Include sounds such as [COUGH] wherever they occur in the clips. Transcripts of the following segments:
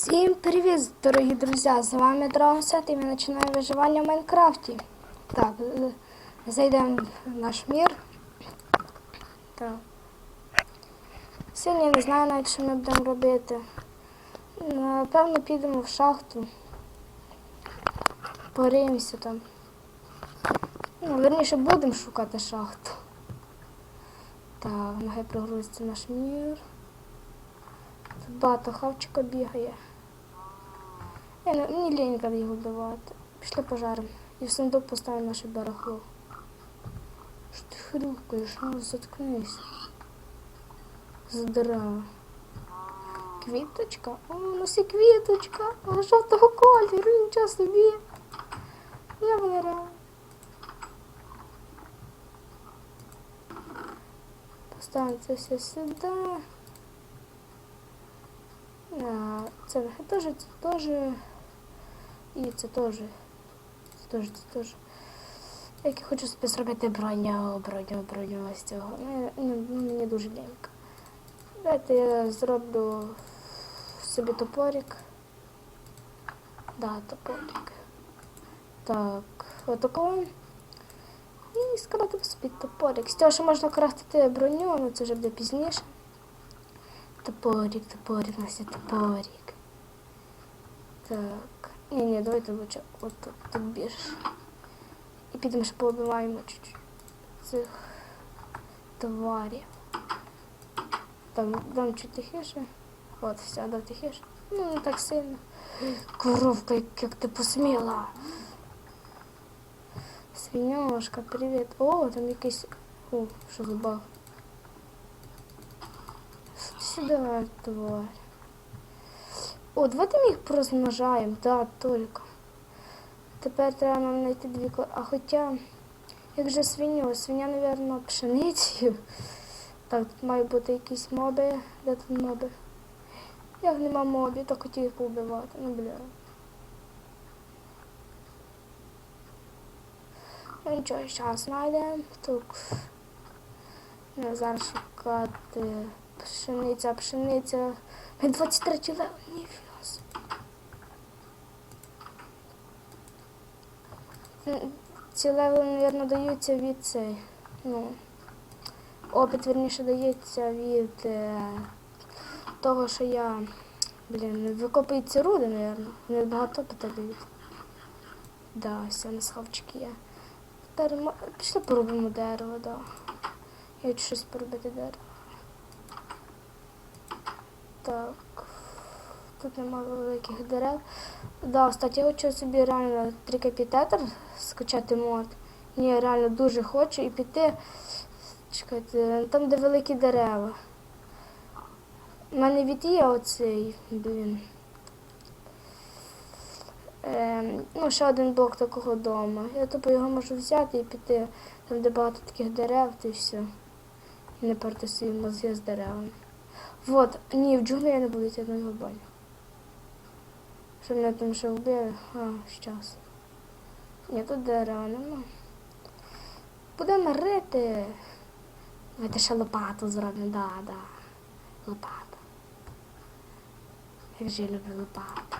Всім привіт, дорогі друзі! З вами Драгосет і ми починаємо виживання в Майнкрафті. Так, е, зайдемо в наш мір. Так. Сьогодні не знаю навіть, що ми будемо робити. Напевно, підемо в шахту. Пориємося там. Ну, верніше будемо шукати шахту. Так, нехай прогрузиться наш мір. Тут багато хавчика бігає. Я не, мені лінька його вбивати. Пішли пожаримо. І в сундук поставимо наше барахло. Що ти хрюкаєш? Ну, заткнись. Здорово. Квіточка? О, у нас і квіточка. А жовтого кольору, нічого собі. Я вмираю. Поставимо це все сюди. А, Це теж, це теж. І це теж. Це теж, це теж. Як я хочу собі зробити броню, броню, броню ось цього. Ну, ну, мені дуже лінька. Давайте я зроблю собі топорик. Да, топорик. Так, отако. І скрафтив собі топорик. З цього, що можна крафтити броню, але це вже буде пізніше. Топорик, топорик, у нас є топорик. Так. Ні, ні, давайте лучше от тут, тут більше. І підемо ще поубиваємо чуть-чуть цих тварів. Там, там чуть тихіше. От, все, да, тихіше. Ну, не так сильно. Коровка, як, як ти посміла. Свиньошка, привіт. О, там якийсь. О, що за баг. Сюда, тварь. О, давайте ми їх порозмножаємо, да, только. Тепер треба нам знайти дві А хоча, як же свиню? Свиня, мабуть, пшеницею. Так, тут мають бути якісь моби. Де тут моби? Як нема мобів, то хотів їх побивати. Ну, бля. Ну нічого, зараз знайдемо. Тут не зараз шукати пшениця, пшениця. Ми 23 левел, ніфіга. собі. Ці левели, мабуть, даються від цей. Ну, опит, верніше, дається від е, того, що я, блін, викопую ці руди, мабуть. Вони багато опита дають. Да, все, на схавчики є. Тепер пішли поробимо дерево, да. Я хочу щось поробити дерево. Так. Тут немає великих дерев. Да, кстати, я хочу собі реально трикапітетр скачати мод. Ні, я реально дуже хочу і піти. Чекайте, там, де великі дерева. У мене від є оцей, блін. Ем, ну, ще один блок такого дому. Я тупо його можу взяти і піти, там, де багато таких дерев, то і все. І не свої мозги з деревами. Вот, ні, в джунглі я не буду йти на баню. Що мене там ще вбили? А, щас. Ні, тут дерева нема. Будемо рити. Давайте ще лопату зробимо, да, да. Лопата. Як же я люблю лопату.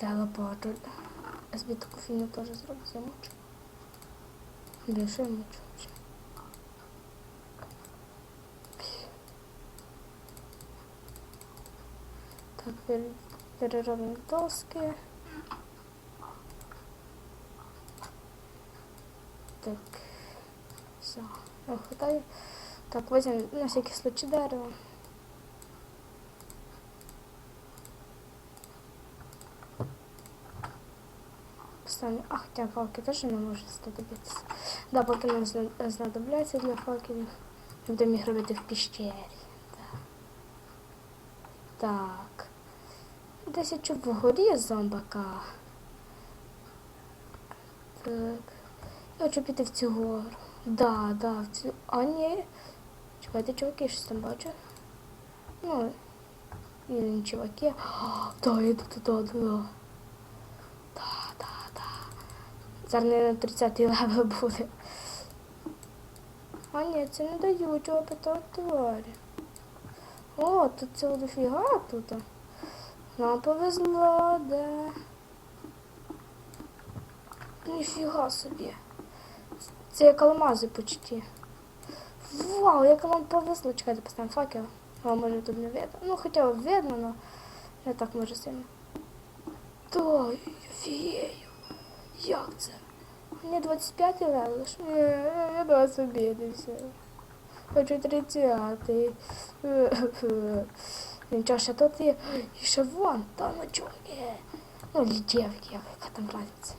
Да, лопату. Собі таку фігню теж зроблю, замочу. Більше я мочу. вже. Так, пере- переробимо доски. Так, все, не хватає. Так, возьмем на всякий случай дерево. Поставим. А, хотя палки тоже не может знадобиться. Да, палки нам зна- знадобляться для факелів. Будемо їх робити в піщері. Так. Десь я чув вгорі зомбака. Так. Я хочу піти в цю гору. Да, да, в цю. А ні. Чекайте, чуваки, щось там бачу. Ну, і не чуваки. Да, я тут. Да, да, да. Зараз не на 30 левел буде. А ні, це не дають опита тварі. О, тут цього дофіга тут. Нам повезло, де. Ніфіга собі. Це як алмази почти. Вау, як нам повезло. Чекайте, поставимо факел. А може тут не видно. Ну, хоча видно, але не так може сильно. То, офігею. Як це? Мені 25 левел. Я до собі. Хочу 30. [LAUGHS] Нічого, ще тут є. І ще вон, там чого. Ну, для дівки, яка там разниця.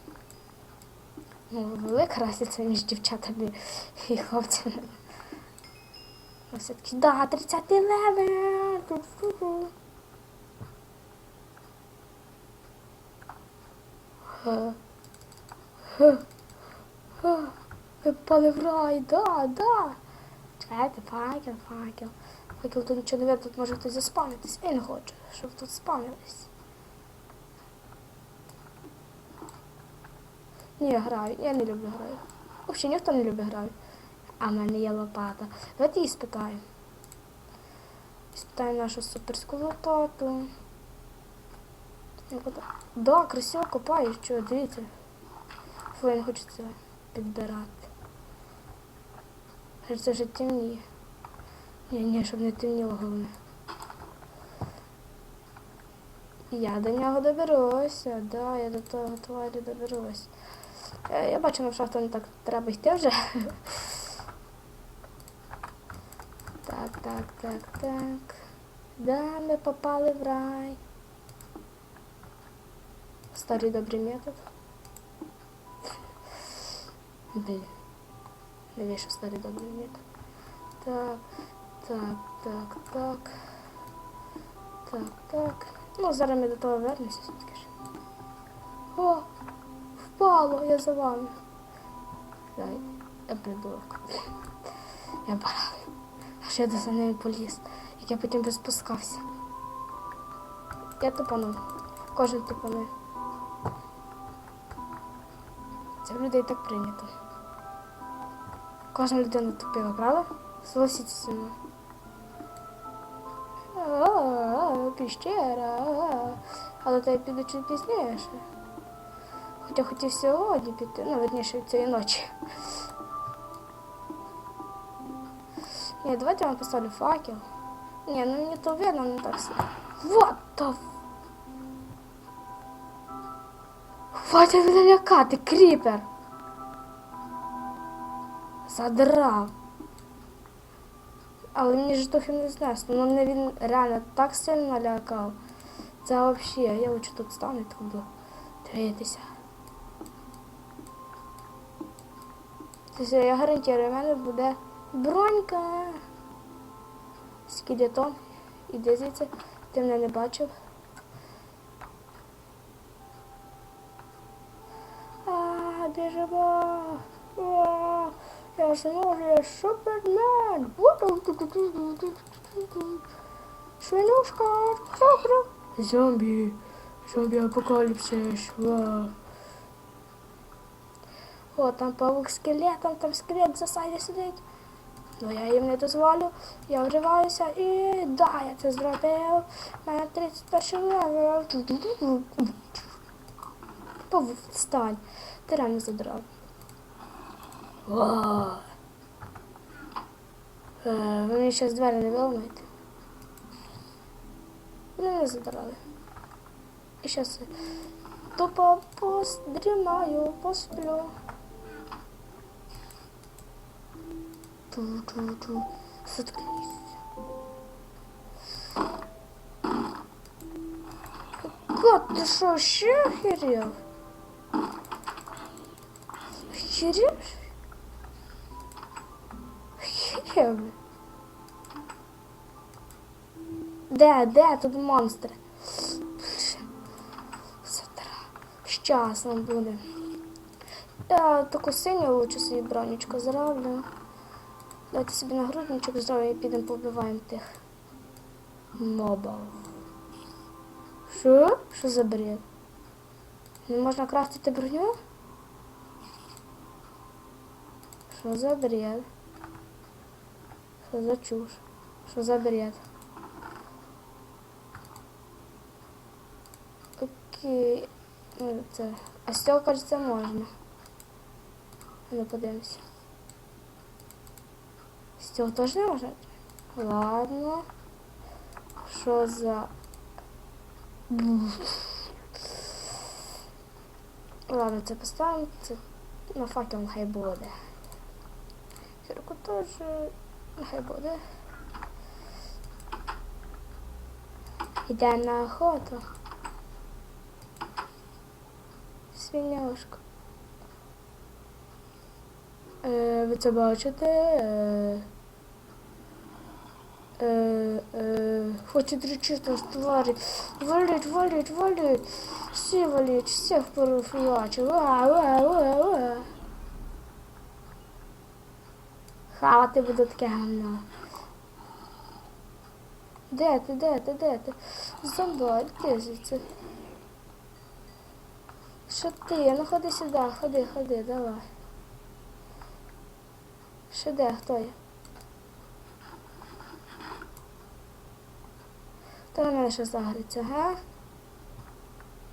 Ну, велика разниця між дівчатами і хлопцями. Ну, все-таки, да, 30 левел. Ту-ту-ту. Ви попали в рай, да, да. Чекайте, факел, факел. Факел тут нічого не видно, тут може хтось заспавнитись. Я не хочу, щоб тут спавнились. Ні, я граю, я не люблю граю. Взагалі ніхто не любить граю. А в мене є лопата. Давайте її спитаємо. Спитаємо нашу суперську лопату. Да, красиво копаєш, що, дивіться. Фу, я це підбирати. Це вже темніє. Ні, ні, щоб не темніло головне. Я до нього доберуся, да, я до того тварі доберусь. Е, Я бачу, на шахту не так треба йти вже. Так, так, так, так. Да, ми попали в рай. Старий добрий метод. Не вийшов старий добрий метод. Так, так, так, так. Так, так. Ну, зараз ми до того вернемося все-таки ж. О, впало, я за вами. Дай, я придурок. Я баран. Аж я до за ними поліз, як я потім спускався. Я тупанув. Кожен тупанує. Це в людей так прийнято. Кожна людина тупила, правда? Согласіться зі мною. Піщера. Але то я піду чуть пізніше. Хоча хотів сьогодні піти, ну, верніше цієї ночі. Ні, давайте я вам поставлю факел. Ні, ну мені то видно, не так сильно. Вот the... Хватить мене лякати, кріпер! Задрав. Але мені ж трохи не знесло. Ну мене він реально так сильно лякав. Це взагалі, я лучше тут стану і так буду дивитися. Тобто я гарантую, в мене буде бронька. Скелетон. Іди звідси, ти мене не бачив. А, біжимо. А, я зможу, я супермен. Свинюшка. Хру-хру. Зомбі. Зомбі апокаліпсис. Вау. О, там павук скелетом, там скелет в засаді сидить. Ну я їм не дозволю. Я вриваюся і да, я це зробив. У мене 31 левел. Павук, встань. Ти реально задрав. Вау. Е, ви мені зараз двері не виламаєте. Вони не задрали. І зараз тупо пострімаю, посплю. Ту-ту-ту. Заткнись. Кот, ти що, ще охерел? Охерел? Охерел? Де, де тут монстри? Щас нам буде. Я таку синю лучше собі бронечку зроблю. Давайте собі нагрудничок зробимо і підемо побиваємо тих мобів. Що? Що за бред? Не можна крафтити броню? Що за бред? Що за чушь? Що за бред? Окей. Ну, це. А з цього, кажеться, можна. Ну, подивимося. З цього теж не можна? Ладно. Що за... Ладно, це поставимо. Це на факел нехай буде. Зірку теж нехай буде. Йде на охоту. Свиньошка. Е, ви це бачите? Е, е, е, хочуть речити тварі. Валить, валить, валить. Всі валить, всіх перефлячив. Ва, ва, ва, ва Хавати буду таке гамно. Де ти, де ти, де ти? Зомбар, де звідси? Що ти? Ну ходи сюди, ходи, ходи, давай. Що де, хто є? Хто на мене ще загриться, га?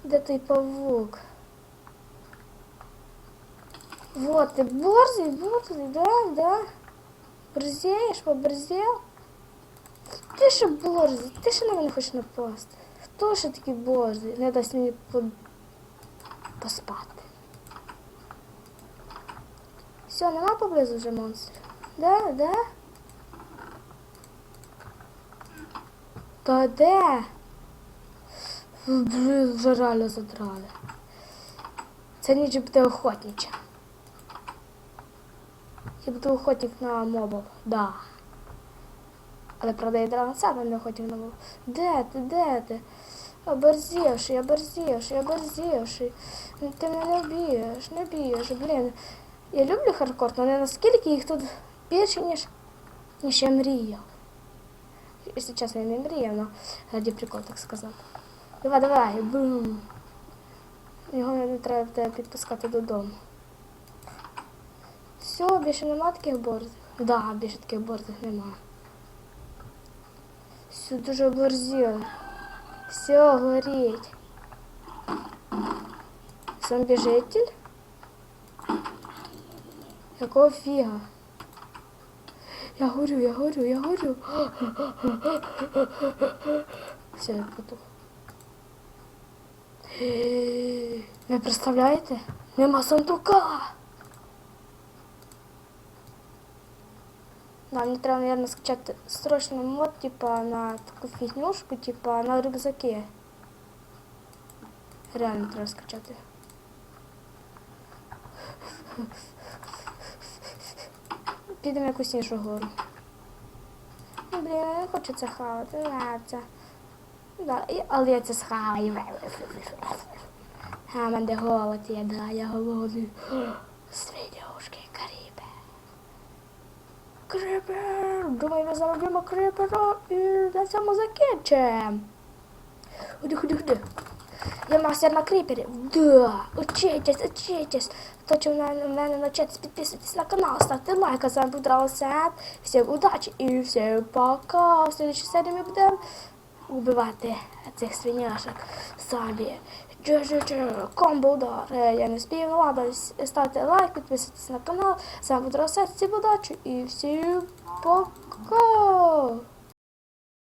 Де той павук? Вот ты борзый, борзый, да, да. Борзеєш, поборзел? Ти що борзий? Ти що на мене хочеш напасти? Хто ще такий борзий? Не дасть мені по... поспати. Все, нема поблизу вже монстрів? Да, да? Та де? Блін, вже задрали. Це ніч буде охотнича. Я буду охотник на мобов, да. Але правда я драна сам не охотник на мобов. Де ти, де ти? Оборзівший, оборзівший. Ну, Ти мене не б'єш, не б'єш, блін. Я люблю хардкор, але не наскільки їх тут більше, ніж, ніж я мріяв. Якщо чесно, я не мріяв, але раді прикол, так сказати. Давай, давай, бум. Його не треба підпускати додому. Все, більше нема таких борзих. Да, більше таких борзих нема. Все дуже оборзіло. Все горить. Зомбіжитель? Якого фіга? Я горю, я горю, я горю. Все, я потух. Ви представляєте? Нема сундука. Да, мені треба, наверное, скачати срочно мод, типа, на таку фігнюшку, типа, на рюкзаки. Реально треба скачати. Підемо якусь іншу гору. Ну, Блін, не хочу це хавати. Не, це. Да, але я це схаваю. А, мене голод є, да, я голодний. Крипер! Думаю, ми заробимо крипера і на цьому закінчимо. Ходи, ходи, ходи. Я мастер на крипері. Да, учитесь, учитесь. Хто мене, в мене навчитесь, підписуйтесь на канал, ставте лайк, а з вами був Дралсет. Всім удачі і всім пока. В следующій серії ми будемо убивати цих свиняшок самі. Комбо удар. Я не спію, ну ладно, с- ставте лайк, підписуйтесь на канал. Був Дралсет, всім удачі і всім пока.